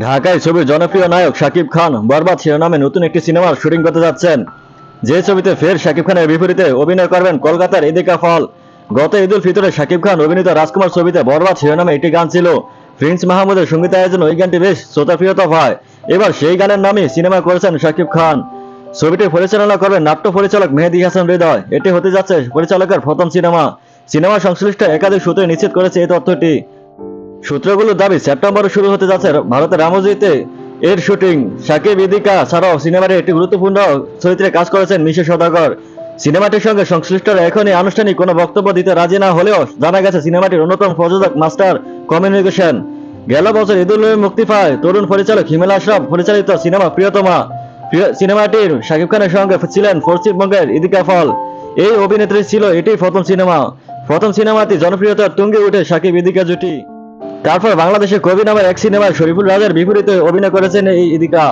ঢাকায় ছবির জনপ্রিয় নায়ক শাকিব খান বরবাদ শিরোনামে নতুন একটি সিনেমার শুটিং করতে যাচ্ছেন। যে ছবিতে ফের শাকিব খানের বিপরীতে অভিনয় করবেন কলকাতার এদিকা ফল। গত ঈদুল ফিতরে শাকিব খান অভিনীত রাজকুমার ছবিতে বরবাদ শিরোনামে একটি গান ছিল। প্রিন্স মাহমুদের সঙ্গীতায়োজন ওই গানটি বেশ শ্রোতাপ্রিয়তা পায় এবার সেই গানের নামে সিনেমা করেছেন শাকিব খান। ছবিটি পরিচালনা করবেন নাট্য পরিচালক মেহেদি হাসান হৃদয়। এটি হতে যাচ্ছে পরিচালকের প্রথম সিনেমা। সিনেমা সংশ্লিষ্ট একাধিক সূত্রে নিশ্চিত করেছে এই তথ্যটি। সূত্রগুলোর দাবি, সেপ্টেম্বরে শুরু হতে যাচ্ছে ভারতের রামজিতে এর শুটিং। সাকিব, ইদিকা ছাড়াও সিনেমার একটি গুরুত্বপূর্ণ চরিত্রে কাজ করেছেন মিশে সদাগর। সিনেমাটির সঙ্গে সংশ্লিষ্টরা এখনই আনুষ্ঠানিক কোনো বক্তব্য দিতে রাজি না হলেও জানা গেছে সিনেমাটির অন্যতম প্রযোজক মাস্টার কমিউনিকেশন। গেল বছর ঈদুল মুক্তি পায় তরুণ পরিচালক হিমেল আশরাফ, পরিচালিত সিনেমা প্রিয়তমা। সিনেমাটির শাকিব খানের সঙ্গে ছিলেন পশ্চিমবঙ্গের ইদিকা ফল। এই অভিনেত্রী ছিল এটি প্রথম সিনেমা। প্রথম সিনেমাটি জনপ্রিয়তার তুঙ্গে উঠে সাকিব ইদিকা জুটি। তারপর বাংলাদেশের কবি নামের এক সিনেমায় শরীফুল রাজার বিপরীতে অভিনয় করেছেন এই ইদিকা।